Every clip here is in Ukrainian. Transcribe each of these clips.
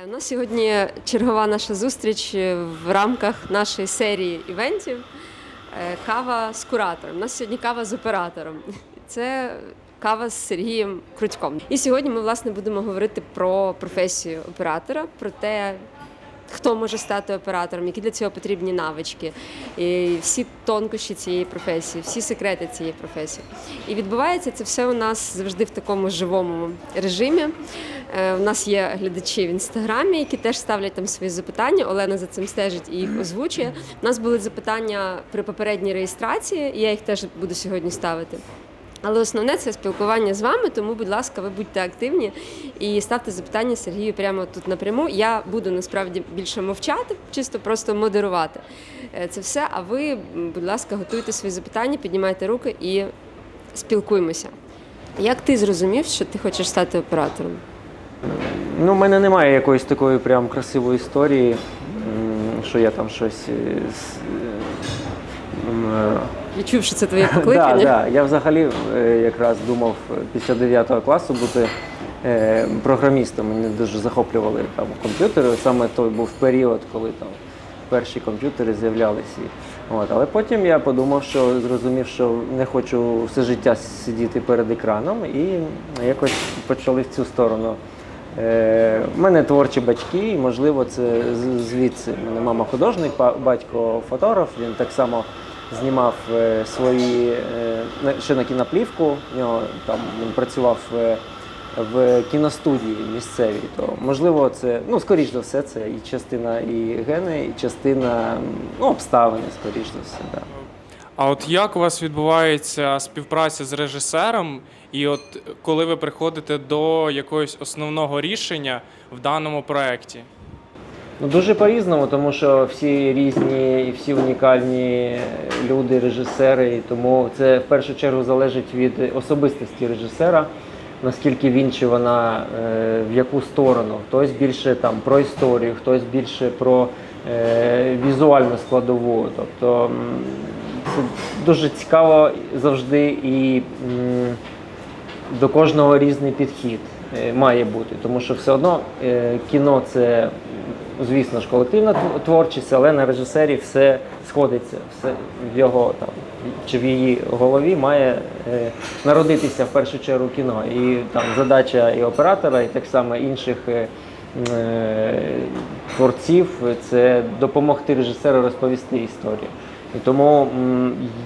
Е, У нас сьогодні чергова наша зустріч е, в рамках нашої серії івентів е, Кава з куратором. У нас сьогодні кава з оператором. Це кава з Сергієм Крутьком. І сьогодні ми власне будемо говорити про професію оператора, про те, хто може стати оператором, які для цього потрібні навички, і всі тонкощі цієї професії, всі секрети цієї професії. І відбувається це все у нас завжди в такому живому режимі. Е, У нас є глядачі в інстаграмі, які теж ставлять там свої запитання. Олена за цим стежить і їх озвучує. У нас були запитання при попередній реєстрації, і я їх теж буду сьогодні ставити. Але основне це спілкування з вами, тому, будь ласка, ви будьте активні і ставте запитання Сергію прямо тут напряму. Я буду насправді більше мовчати, чисто просто модерувати е, це все. А ви, будь ласка, готуйте свої запитання, піднімайте руки і спілкуємося. Як ти зрозумів, що ти хочеш стати оператором? Ну, в мене немає якоїсь такої прям красивої історії, що я там щось. З- е, Відчув, що це твоє Да, покликання? да. Я взагалі е, якраз думав е, після 9 класу бути програмістом. Мені дуже захоплювали там комп'ютери. Саме той був період, коли там перші комп'ютери з'являлися. От. Але потім я подумав, що зрозумів, що не хочу все життя сидіти перед екраном, і якось почали в цю сторону. Е, У мене творчі батьки, і можливо, це звідси. У мене мама художник, батько фотограф. Він так само знімав е, свої е, ще на кіноплівку. В нього там він працював в, в кіностудії місцевій. То можливо, це ну скоріш за все, це і частина і гени, і частина ну, обставини, скоріш за все. Да. А от як у вас відбувається співпраця з режисером, і от коли ви приходите до якогось основного рішення в даному проєкті? Ну, дуже по-різному, тому що всі різні і всі унікальні люди, режисери, і тому це в першу чергу залежить від особистості режисера, наскільки він чи вона е, в яку сторону. Хтось більше там про історію, хтось більше про е, візуальну складову. Тобто це дуже цікаво завжди і. до кожного різний підхід е, має бути, тому що все одно е, кіно це, звісно ж, колективна тв- творчість, але на режисері все сходиться, все в його там чи в її голові має е, народитися в першу чергу кіно. І там задача і оператора, і так само інших. е, е, Творців це допомогти режисеру розповісти історію. І тому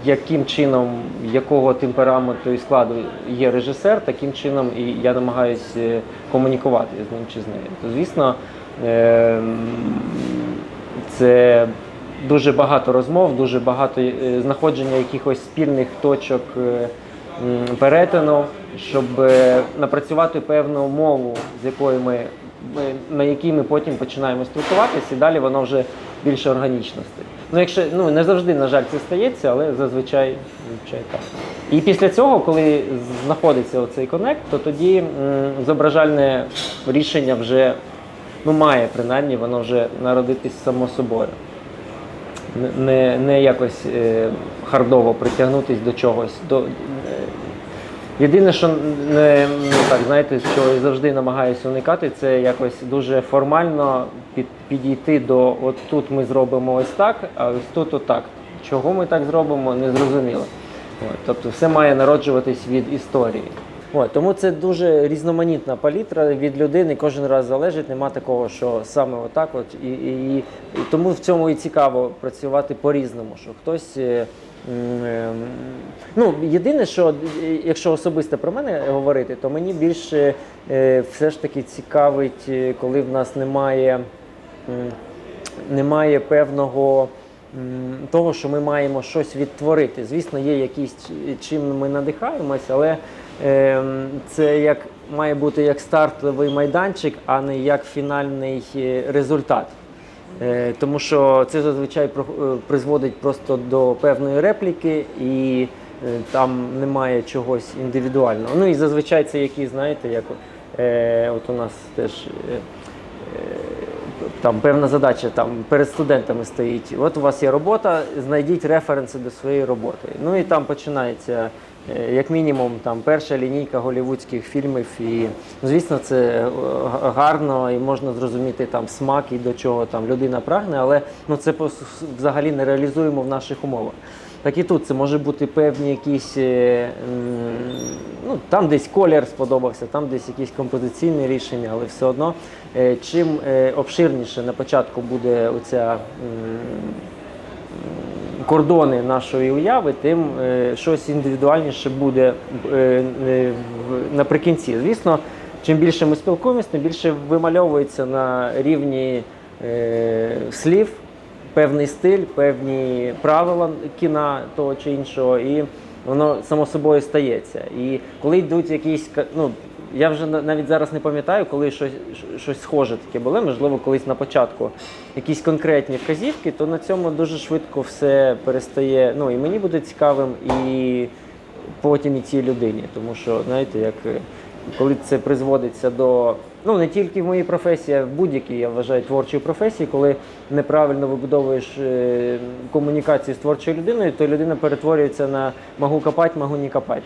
яким чином, якого темпераменту і складу є режисер, таким чином і я намагаюся комунікувати з ним чи з нею. То, звісно, е, це дуже багато розмов, дуже багато е, знаходження якихось спільних точок е, перетину, щоб е, напрацювати певну мову, з якою ми, на якій ми потім починаємо спілкуватися, і далі воно вже більше органічно стає. Ну, якщо ну не завжди, на жаль, це стається, але зазвичай, зазвичай так. І після цього, коли знаходиться оцей конект, то тоді м, зображальне рішення вже ну, має принаймні воно вже народитись само собою. Не- Не, якось е, хардово притягнутись до чогось. До, е, Єдине, що не ну, так, знаєте, що я завжди намагаюся уникати, це якось дуже формально під, підійти до от тут ми зробимо ось так, а ось тут отак. Чого ми так зробимо, не зрозуміло. Тобто все має народжуватись від історії. От, тому це дуже різноманітна палітра від людини, кожен раз залежить, нема такого, що саме отак. От, і, і, і тому в цьому і цікаво працювати по-різному, що хтось. е, е, Ну, єдине, що е, якщо особисто про мене говорити, то мені більше все ж таки цікавить, коли в нас немає, немає певного того, що ми маємо щось відтворити. Звісно, є якісь чим ми надихаємось, але це як має бути як стартовий майданчик, а не як фінальний е, результат. Е, Тому що це зазвичай е, призводить просто до певної репліки і там немає чогось індивідуального. Ну і зазвичай це які, знаєте, як от у нас теж там певна задача там перед студентами стоїть. От у вас є робота, знайдіть референси до своєї роботи. Ну і там починається як мінімум, там перша лінійка голівудських фільмів. І, ну, звісно, це е, гарно і можна зрозуміти там смак і до чого там людина прагне, але ну, це взагалі не реалізуємо в наших умовах. Так і тут це може бути певні якісь, е, ну там десь колір сподобався, там десь якісь композиційні рішення, але все одно е, чим е, обширніше на початку буде оця кордони нашої уяви, тим е, щось індивідуальніше буде е, е, наприкінці. Звісно, чим більше ми спілкуємося, тим більше вимальовується на рівні слів певний стиль, певні правила кіна того чи іншого, і воно само собою стається. І коли йдуть якісь ну. Я вже на- навіть зараз не пам'ятаю, коли щось, щось схоже таке було. Можливо, колись на початку якісь конкретні вказівки, то на цьому дуже швидко все перестає. Ну і мені буде цікавим, і потім і цій людині. Тому що, знаєте, як е, коли це призводиться до. Ну не тільки в моїй професії, а в будь-якій, я вважаю, творчій професії, коли неправильно вибудовуєш е, комунікацію з творчою людиною, то людина перетворюється на могу копати, могу не копати.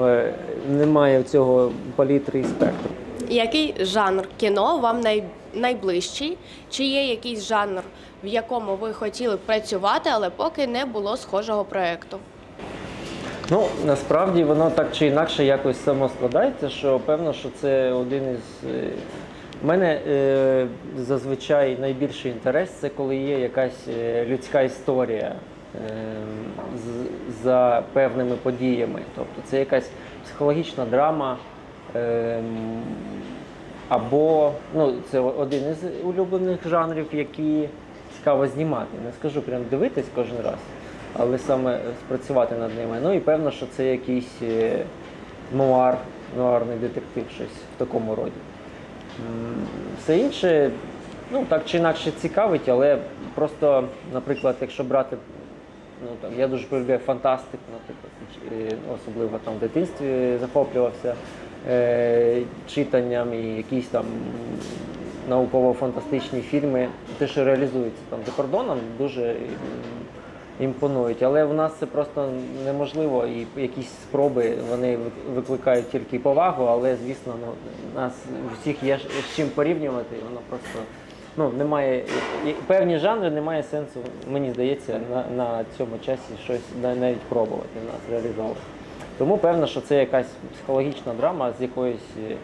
Е, Немає цього палітри і спектру. Який жанр кіно вам най... найближчий? Чи є якийсь жанр, в якому ви хотіли б працювати, але поки не було схожого проєкту? Ну, насправді воно так чи інакше якось само складається, що певно, що це один із. е, У мене е, зазвичай найбільший інтерес це коли є якась е, людська історія е, за певними подіями. Тобто це якась психологічна драма. Е, або ну, це один із улюблених жанрів, які цікаво знімати. Не скажу прям дивитись кожен раз, але саме спрацювати над ними. Ну і певно, що це якийсь е, нуар, нуарний детектив, щось в такому роді. Все інше, ну так чи інакше цікавить, але просто, наприклад, якщо брати, ну там я дуже полюбляю фантастику, наприклад, чи- е, особливо там в дитинстві захоплювався е, читанням і якісь там науково-фантастичні фільми, те, що реалізується там за кордоном, дуже імпонують. Але в нас це просто неможливо, і якісь спроби вони вик- викликають тільки повагу, але звісно, ну нас всіх є з чим порівнювати, воно просто. Ну, немає певні жанри немає сенсу, мені здається, на, на цьому часі щось навіть пробувати в нас реалізовувати. Тому певно, що це якась психологічна драма з якоюсь е,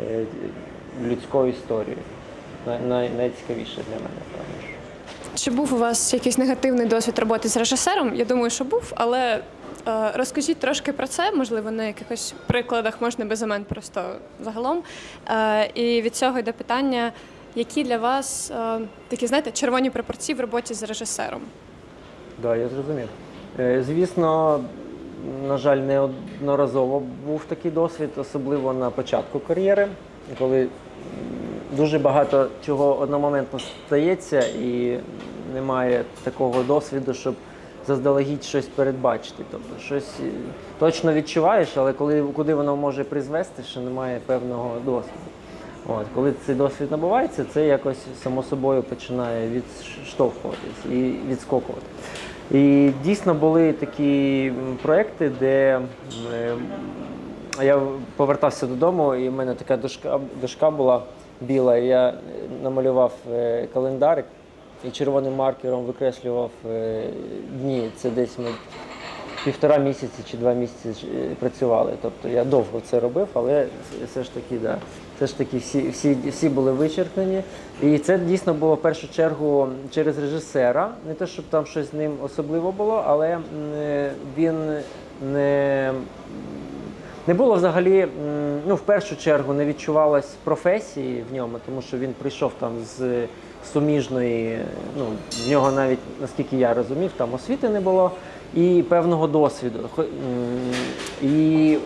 е, людською історією. Най, най, найцікавіше для мене, певно. Чи був у вас якийсь негативний досвід роботи з режисером? Я думаю, що був, але е, розкажіть трошки про це, можливо, на якихось прикладах, можна без імен, просто загалом. Е, і від цього йде питання, які для вас е, такі, знаєте, червоні прапорці в роботі з режисером? Да, я зрозумів. Е, Звісно, на жаль, неодноразово був такий досвід, особливо на початку кар'єри, коли дуже багато чого одномоментно стається і немає такого досвіду, щоб заздалегідь щось передбачити. Тобто щось е, точно відчуваєш, але коли, куди воно може призвести, ще немає певного досвіду. От, коли цей досвід набувається, це якось само собою починає відштовхуватись і відскокувати. І дійсно були такі проекти, де е, я повертався додому, і в мене така дошка, дошка була біла. І я е, намалював е, календарик і червоним маркером викреслював дні. Це десь ми півтора місяці чи два місяці працювали. Тобто я довго це робив, але все ж таки, да, все ж таки всі, всі, всі були вичерпнені. І це дійсно було в першу чергу через режисера. Не те, щоб там щось з ним особливо було, але він не. Не було взагалі, ну в першу чергу не відчувалось професії в ньому, тому що він прийшов там з суміжної, ну в нього навіть, наскільки я розумів, там освіти не було і певного досвіду. І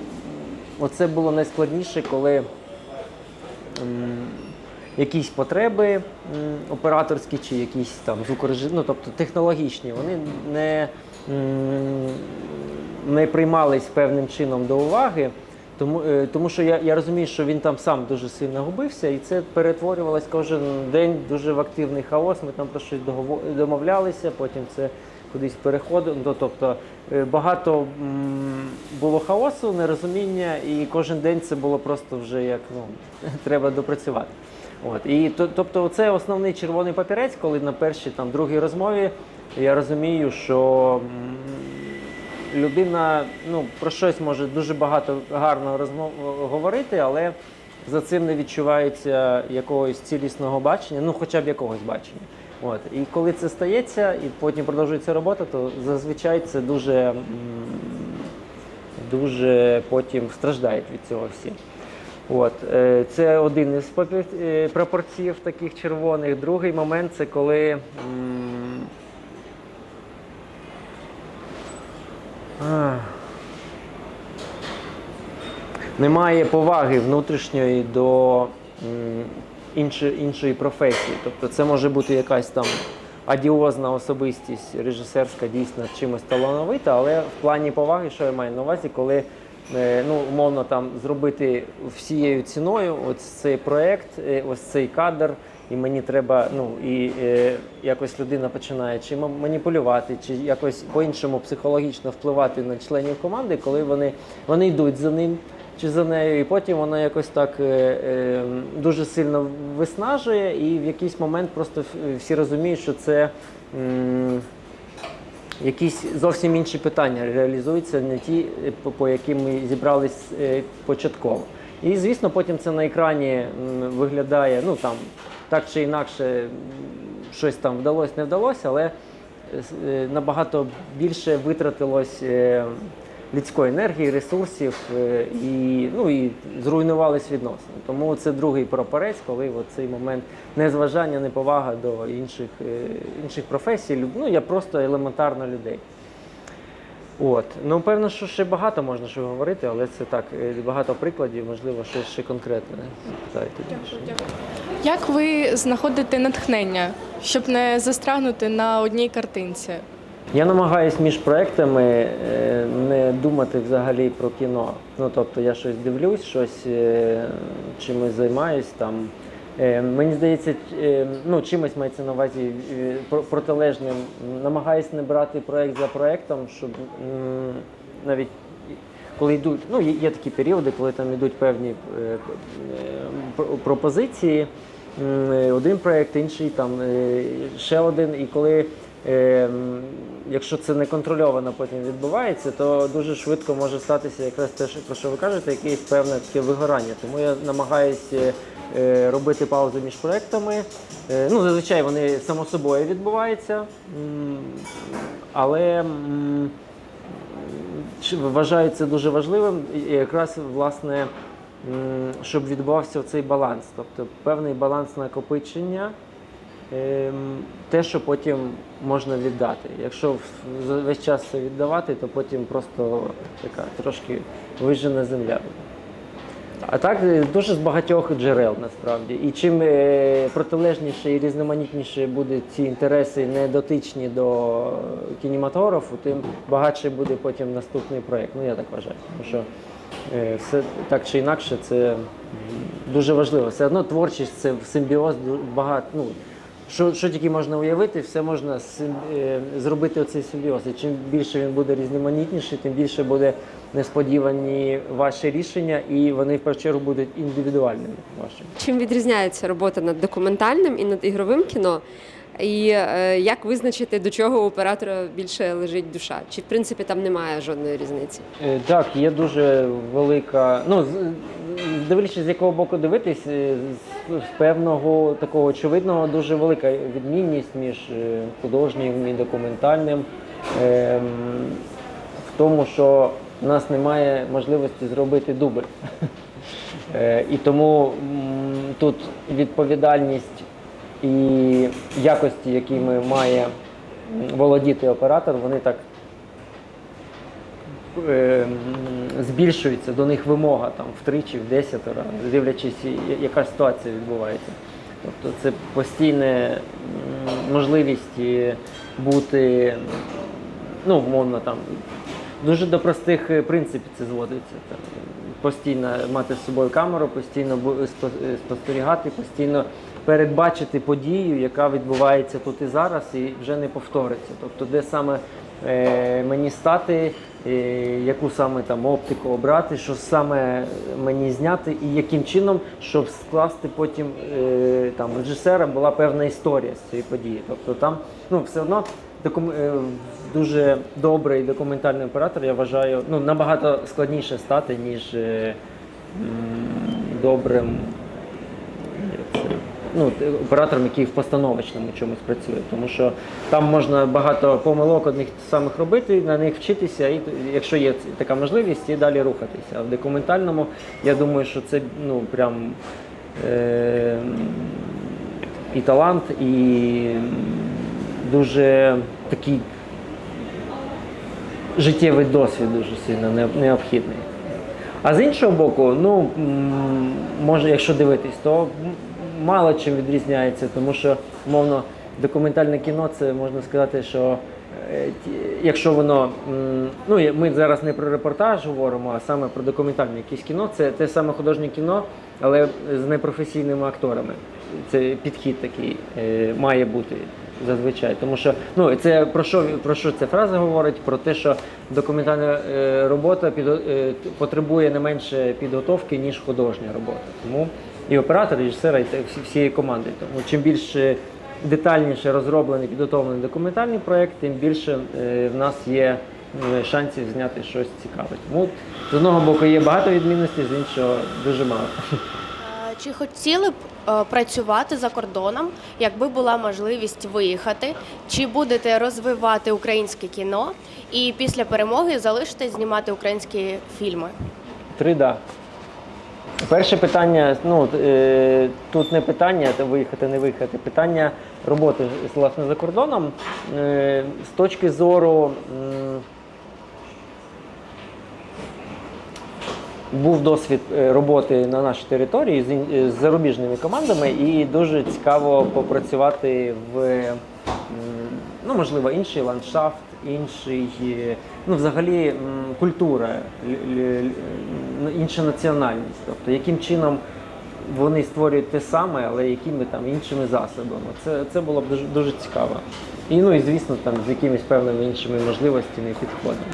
оце було найскладніше, коли якісь потреби операторські чи якісь там звукорежи... ну, тобто технологічні, вони не, не приймались певним чином до уваги. Тому, е, тому що я, я розумію, що він там сам дуже сильно губився, і це перетворювалось кожен день дуже в активний хаос. Ми там про щось домовлялися, потім це кудись переходив. Ну, тобто е, багато було хаосу, нерозуміння, і кожен день це було просто вже як ну, треба допрацювати. От. І то, тобто, це основний червоний папірець, коли на першій там другій розмові я розумію, що людина ну, про щось може дуже багато гарно розмов говорити, але за цим не відчувається якогось цілісного бачення, ну хоча б якогось бачення. От. І коли це стається, і потім продовжується робота, то зазвичай це дуже, дуже потім страждають від цього всі. От, е, це один із е, прапорців таких червоних. Другий момент це коли немає поваги внутрішньої до м, іншої, професії. Тобто це може бути якась там адіозна особистість, режисерська дійсно чимось талановита, але в плані поваги, що я маю на увазі, коли е, ну, умовно там зробити всією ціною ось цей проект, е, ось цей кадр. І мені треба, ну і е, якось людина починає чи ма- маніпулювати, чи якось по-іншому психологічно впливати на членів команди, коли вони, вони йдуть за ним чи за нею, і потім вона якось так е, е, дуже сильно виснажує, і в якийсь момент просто всі розуміють, що це. Якісь зовсім інші питання реалізуються, не ті, е, по, яким ми зібрались початково. І звісно, потім це на екрані виглядає, ну там так чи інакше, щось там вдалося, не вдалося, але набагато більше витратилось людської енергії, ресурсів е, і, ну, і зруйнувались відносини. Тому це другий прапорець, коли от цей момент незважання, неповага до інших, е, інших професій, ну я просто елементарно людей. От. Ну, певно, що ще багато можна що говорити, але це так, е, багато прикладів, можливо, щось ще конкретне запитаєте. більше. Як ви знаходите натхнення, щоб не застрягнути на одній картинці? Я намагаюсь між проектами е, не думати взагалі про кіно. Ну тобто я щось дивлюсь, щось е, чимось займаюсь там. Е, Мені здається, ну чимось мається на увазі протилежним. Намагаюсь не брати проект за проектом, щоб навіть коли йдуть, ну є, такі періоди, коли там йдуть певні про- пропозиції. Один проект, інший, там ще один. І коли, якщо це не контрольовано потім відбувається, то дуже швидко може статися якраз те, про що ви кажете, якесь певне таке вигорання. Тому я намагаюся е, робити паузи між проектами. Е, Ну, зазвичай вони само собою відбуваються, але. вважаю це дуже важливим, якраз власне, щоб відбувався цей баланс, тобто певний баланс накопичення, ем, те, що потім можна віддати. Якщо весь час це віддавати, то потім просто така трошки вижена земля. буде. А так е, дуже з багатьох джерел насправді. І чим е, протилежніше і різноманітніше будуть ці інтереси не дотичні до кінематографу, тим багатше буде потім наступний проєкт. Ну я так вважаю. Тому що е, все так чи інакше це дуже важливо. Все одно творчість це симбіоз багато. Ну, що, що тільки можна уявити, все можна сим- е, зробити оцей симбіоз. І чим більше він буде різноманітніший, тим більше буде несподівані ваші рішення, і вони в першу чергу будуть індивідуальними вашими. Чим відрізняється робота над документальним і над ігровим кіно? І е, як визначити, до чого у оператора більше лежить душа? Чи в принципі там немає жодної різниці? Е, Так, є дуже велика. Ну, дивлячись, з якого боку дивитись, е, з, певного такого очевидного дуже велика відмінність між художнім і документальним. Ем, в тому, що в нас немає можливості зробити дубль. І тому тут відповідальність і якості, якими має володіти оператор, вони так е, м, збільшується до них вимога там втричі, в десятеро, дивлячись, яка ситуація відбувається. Тобто це постійна можливість е, бути, ну, умовно там, дуже до простих е, принципів це зводиться. Там, постійно мати з собою камеру, постійно е, спостерігати, постійно передбачити подію, яка відбувається тут і зараз, і вже не повториться. Тобто, де саме е, мені стати, е, яку саме там оптику обрати, що саме мені зняти, і яким чином, щоб скласти потім е, там режисера була певна історія з цієї події. Тобто там ну все одно докум... дуже добрий документальний оператор, я вважаю, ну набагато складніше стати, ніж добрим ну, оператором, який в постановочному чомусь працює. Тому що там можна багато помилок одних самих робити, на них вчитися, і якщо є така можливість, і далі рухатися. А в документальному я думаю, що це ну прям. Е- і талант, і дуже такий життєвий досвід дуже сильно необхідний. А з іншого боку, ну може, якщо дивитись, то мало чим відрізняється, тому що, умовно, документальне кіно це можна сказати, що е, якщо воно, ну ми зараз не про репортаж говоримо, а саме про документальне якесь кіно, це те саме художнє кіно, але з непрофесійними акторами. Це підхід такий е, має бути зазвичай. Тому що ну це про що про що ця фраза говорить? Про те, що документальна е, робота під, е, потребує не менше підготовки, ніж художня робота. Тому і оператор, і режисера, і всієї команди. Тому чим більше детальніше розроблений, підготовлений документальний проєкт, тим більше е, в нас є е, шансів зняти щось цікаве. Тому з одного боку є багато відмінностей, з іншого дуже мало. Чи хотіли б е, працювати за кордоном, якби була можливість виїхати? Чи будете розвивати українське кіно і після перемоги залишитесь знімати українські фільми? Три да. Перше питання, ну е, тут не питання виїхати, не виїхати. Питання роботи власне за кордоном. Е, з точки зору був досвід е, роботи на нашій території з, е, з зарубіжними командами, і дуже цікаво попрацювати в ну, можливо, інший ландшафт, інший, е, ну, взагалі культура, л- інша національність. Тобто, яким чином вони створюють те саме, але якими там іншими засобами. Це, це було б дуже, дуже цікаво. І ну і звісно, там з якимись певними іншими можливостями і підходами.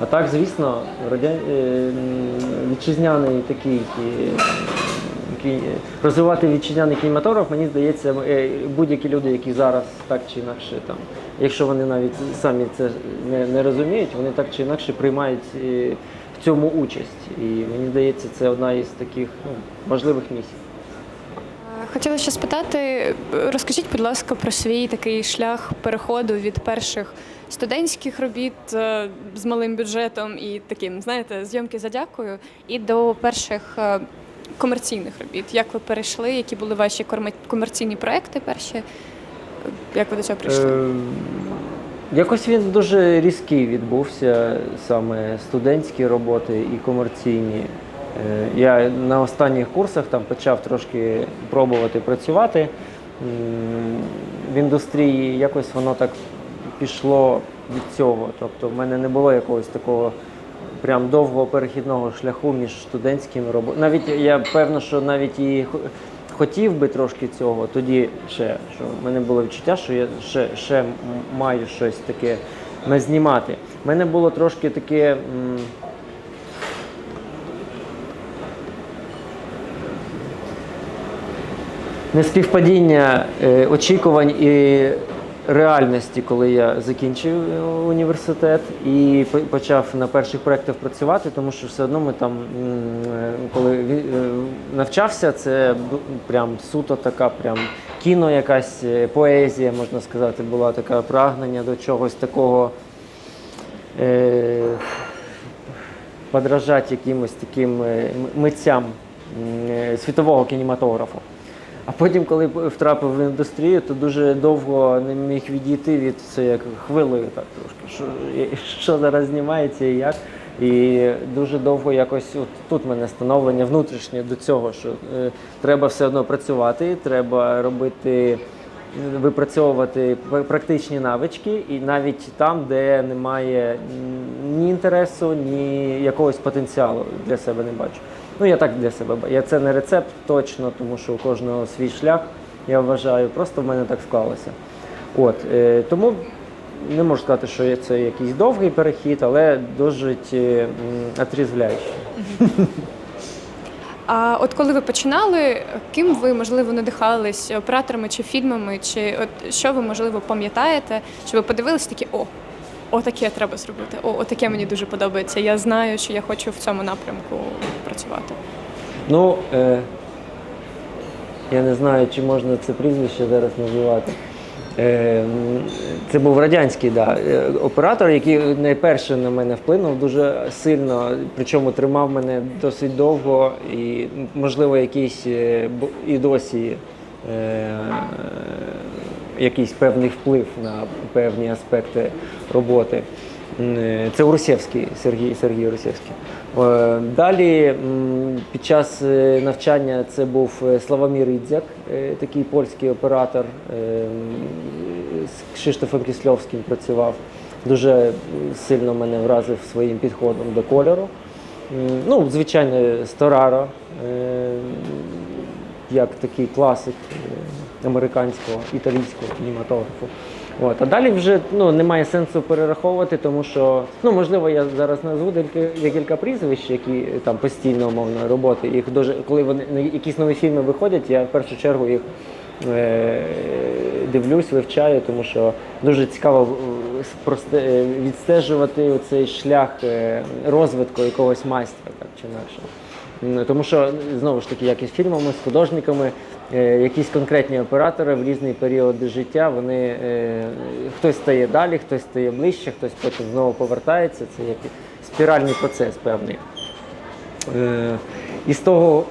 А так, звісно, е, вітчизняний такий е, розвивати вітчизняний кінематограф, мені здається, е, будь-які люди, які зараз так чи інакше там, якщо вони навіть самі це не, не розуміють, вони так чи інакше приймають е, в цьому участь. І мені здається, це одна із таких ну, важливих місій. Хотіла ще спитати, розкажіть, будь ласка, про свій такий шлях переходу від перших студентських робіт е, з малим бюджетом і таким, знаєте, зйомки за дякую, і до перших е, комерційних робіт. Як ви перейшли? Які були ваші комерційні проекти перші? Як ви до цього прийшли? Е, Якось він дуже різкий відбувся, саме студентські роботи і комерційні. Е, Я на останніх курсах там почав трошки пробувати працювати. В індустрії якось воно так пішло від цього. Тобто в мене не було якогось такого прям довгого перехідного шляху між студентськими роботами. Навіть я певно, що навіть і хотів би трошки цього, тоді ще, що в мене було відчуття, що я ще, ще маю щось таке назнімати. У мене було трошки таке. Неспівпадіння е, очікувань і реальності, коли я закінчив е, університет і почав на перших проєктах працювати, тому що все одно ми там, е, коли навчався, це прям суто така, прям кіно, якась поезія, можна сказати, була така прагнення до чогось такого. Подражати якимось таким митцям світового кінематографу. А потім, коли втрапив в індустрію, то дуже довго не міг відійти від це як хвилею, так трошки. Що, що зараз знімається і як. І дуже довго якось от тут мене становлення внутрішнє до цього, що е, треба все одно працювати, треба робити, випрацьовувати пр- практичні навички, і навіть там, де немає ні інтересу, ні якогось потенціалу для себе не бачу. Ну, я так для себе. Я це не рецепт точно, тому що у кожного свій шлях. я вважаю. Просто в мене так склалося. От, е, тому не можу сказати, що це якийсь довгий перехід, але досить е, отрізвляючий. А от коли ви починали, ким ви можливо надихались операторами чи фільмами, чи от що ви можливо пам'ятаєте, що ви подивились такі о, отаке треба зробити. О, отаке мені дуже подобається. Я знаю, що я хочу в цьому напрямку працювати. Ну, е, я не знаю, чи можна це прізвище зараз називати. Е, це був радянський да, е, оператор, який найперше на мене вплинув дуже сильно, причому тримав мене досить довго і, можливо, якийсь е, і досі е, якийсь певний вплив на певні аспекти роботи. Е, Це Урусєвський, Сергій, Сергій Урусєвський. Е, Далі під час е, навчання це був Славомір Ідзяк, такий польський оператор. З Кшиштофом Кисльовським працював. Дуже сильно мене вразив своїм підходом до кольору. Ну, звичайно, Стораро, як такий класик американського, італійського кінематографу. От. А далі вже ну, немає сенсу перераховувати, тому що, ну, можливо, я зараз назву декілька, прізвищ, які е, там постійно умовно роботи. Їх дуже, коли вони ну, якісь нові фільми виходять, я в першу чергу їх е, дивлюсь, вивчаю, тому що дуже цікаво е, просте- е, відстежувати цей шлях розвитку якогось майстра, так чи інакше. Тому що знову ж таки, як і з фільмами, з художниками, якісь конкретні оператори в різні періоди життя, вони е, хтось стає далі, хтось стає ближче, хтось потім знову повертається. Це як спіральний процес певний. Е, І з того,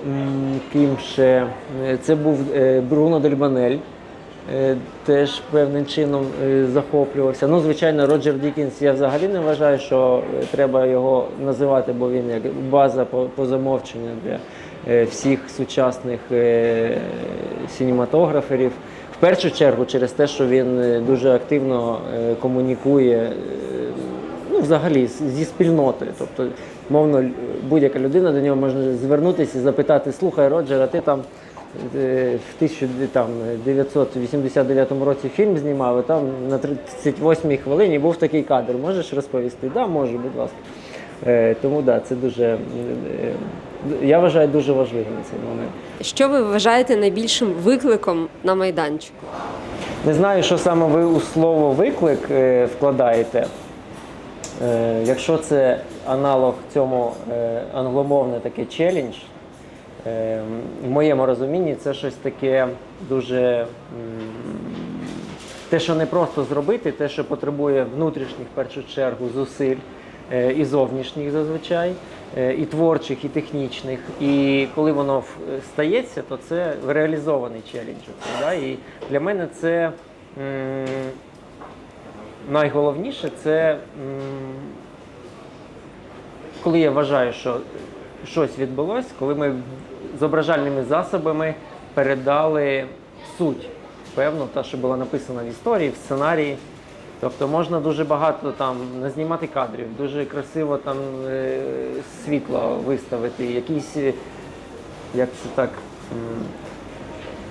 ким ще е, це був е, Бруно Дельбанель, е, теж певним чином е, захоплювався. Ну, звичайно, Роджер Дікінс, я взагалі не вважаю, що е, треба його називати, бо він як база по, замовченню для е, всіх сучасних е, синематограферів. В першу чергу через те, що він е, дуже активно е, комунікує е, ну, взагалі зі спільнотою. Тобто, мовно, будь-яка людина до нього може звернутися і запитати: слухай, Роджер, а ти там е, в 1989 році фільм знімав, і там на 38-й хвилині був такий кадр. Можеш розповісти? Так, да, можу, будь ласка. Е, Тому да, це дуже е, е, я вважаю дуже важливим цей момент. Що ви вважаєте найбільшим викликом на майданчику? Не знаю, що саме ви у слово виклик е, вкладаєте. Е, якщо це аналог цьому е, англомовне таке челендж, в моєму розумінні це щось таке дуже те, що не просто зробити, те, що потребує внутрішніх в першу чергу зусиль і зовнішніх зазвичай, е, і творчих, і технічних. І коли воно стається, то це реалізований челендж. Да? І для мене це м, найголовніше це м, коли я вважаю, що щось відбулося, коли ми зображальними засобами передали суть, певно, та, що була написана в історії, в сценарії. Тобто можна дуже багато там назнімати кадрів, дуже красиво там е, світло виставити, якісь, е, як це так,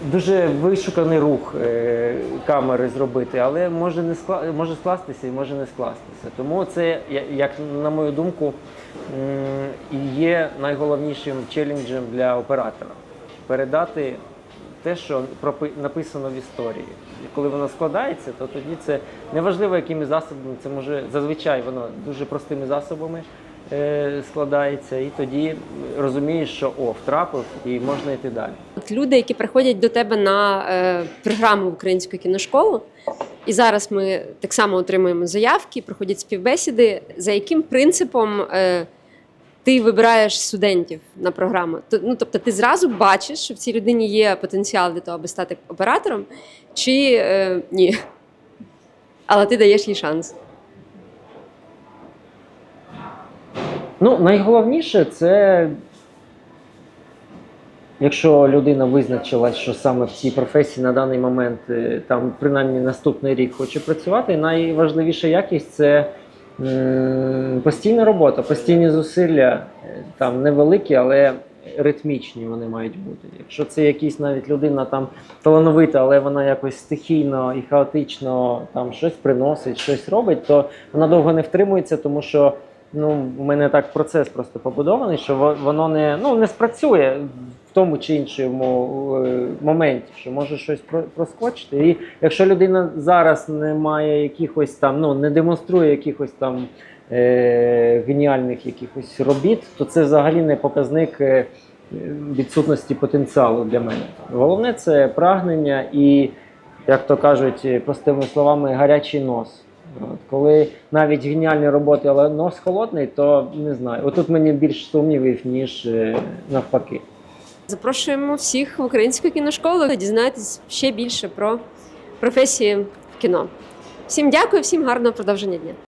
дуже вишуканий рух е, камери зробити, але може не скла... може скластися і може не скластися. Тому це, як на мою думку, є найголовнішим челенджем для оператора передати те, що написано в історії. Коли воно складається, то тоді це неважливо, якими засобами, це може зазвичай воно дуже простими засобами е, складається, і тоді розумієш, що о, втрапив, і можна йти далі. От люди, які приходять до тебе на е, програму українську кіношколу, і зараз ми так само отримуємо заявки, проходять співбесіди. За яким принципом е, ти вибираєш студентів на програму? Ну, тобто, ти зразу бачиш, що в цій людині є потенціал для того, аби стати оператором, чи е, ні? Але ти даєш їй шанс. Ну, найголовніше це, якщо людина визначилась, що саме в цій професії на даний момент, е, там принаймні наступний рік хоче працювати, найважливіша якість це постійна робота, постійні зусилля, е, там невеликі, але ритмічні вони мають бути. Якщо це якісь навіть людина там талановита, але вона якось стихійно і хаотично там щось приносить, щось робить, то вона довго не втримується, тому що ну, у мене так процес просто побудований, що воно не, ну, не спрацює в тому чи іншому е, моменті, що може щось проскочити. І якщо людина зараз не має якихось там, ну не демонструє якихось там е, геніальних якихось робіт, то це взагалі не показник е, відсутності потенціалу для мене. Головне це прагнення і, як то кажуть, простими словами, гарячий нос. От, коли навіть геніальні роботи, але нос холодний, то не знаю. Отут мені більш сумнівів, ніж е, навпаки. Запрошуємо всіх в українську кіношколу дізнатись ще більше про професії в кіно. Всім дякую, всім гарного продовження дня.